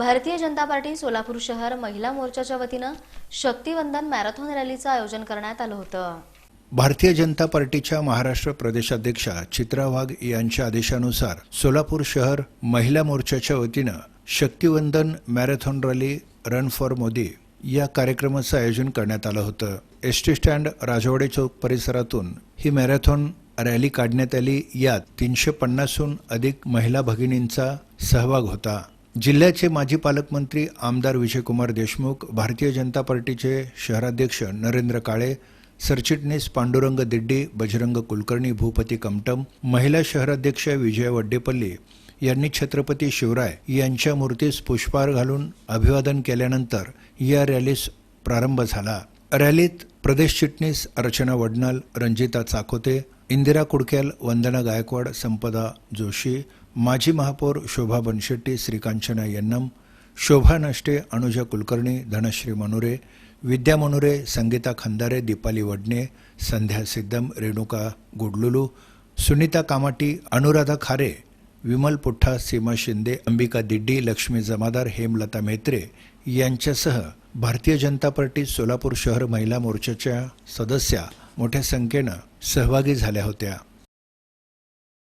Bharatiya Janata party Solapur शहर महिला मोर्चाच्या वतीनं शक्तिवंदन मॅरेथॉन रॅलीचं आयोजन करण्यात आलं होतं. भारतीय जनता पार्टीच्या महाराष्ट्र प्रदेशाध्यक्षा चित्रा वाघ यांच्या आदेशानुसार सोलापूर शहर महिला मोर्चाच्या वतीनं शक्तिवंदन marathon rally run for Modi या कार्यक्रमाचं आयोजन करण्यात आलं होतं. S T stand Rajwade Chowk परिसरातून ही मॅरेथॉन रॅली काढण्यात आली. यात तीनशे पन्नासहून अधिक महिला भगिनींचा सहभाग होता. जिल्ह्याचे माजी पालकमंत्री आमदार विजयकुमार देशमुख भारतीय जनता पार्टीचे शहराध्यक्ष नरेंद्र काळे सरचिटणीस पांडुरंग दिड्डी बजरंग कुलकर्णी भूपती कमटम महिला शहराध्यक्ष विजय वड्डेपल्ली यांनी छत्रपती शिवराय यांच्या मूर्तीस पुष्पहार घालून अभिवादन केल्यानंतर या रॅलीस प्रारंभ झाला. रॅलीत प्रदेश चिटणीस अर्चना वडनाल रंजिता चाकोते इंदिरा कुडक्याल वंदना गायकवाड संपदा जोशी माजी महापौर शोभा बनशेट्टी श्रीकांचना यन्नम शोभा नष्टे अनुजा कुलकर्णी धनश्री मनोरे विद्या मनोरे संगीता खंदारे दीपाली वडणे संध्या सिद्धम रेणुका गुडलुलू सुनीता कामाटी अनुराधा खारे विमल पुठ्ठा सीमा शिंदे अंबिका दिड्डी लक्ष्मी जमादार हेमलता मेत्रे यांच्यासह भारतीय जनता पार्टी सोलापूर शहर महिला मोर्चाच्या सदस्या मोठ्या संख्येनं सहभागी झाल्या होत्या.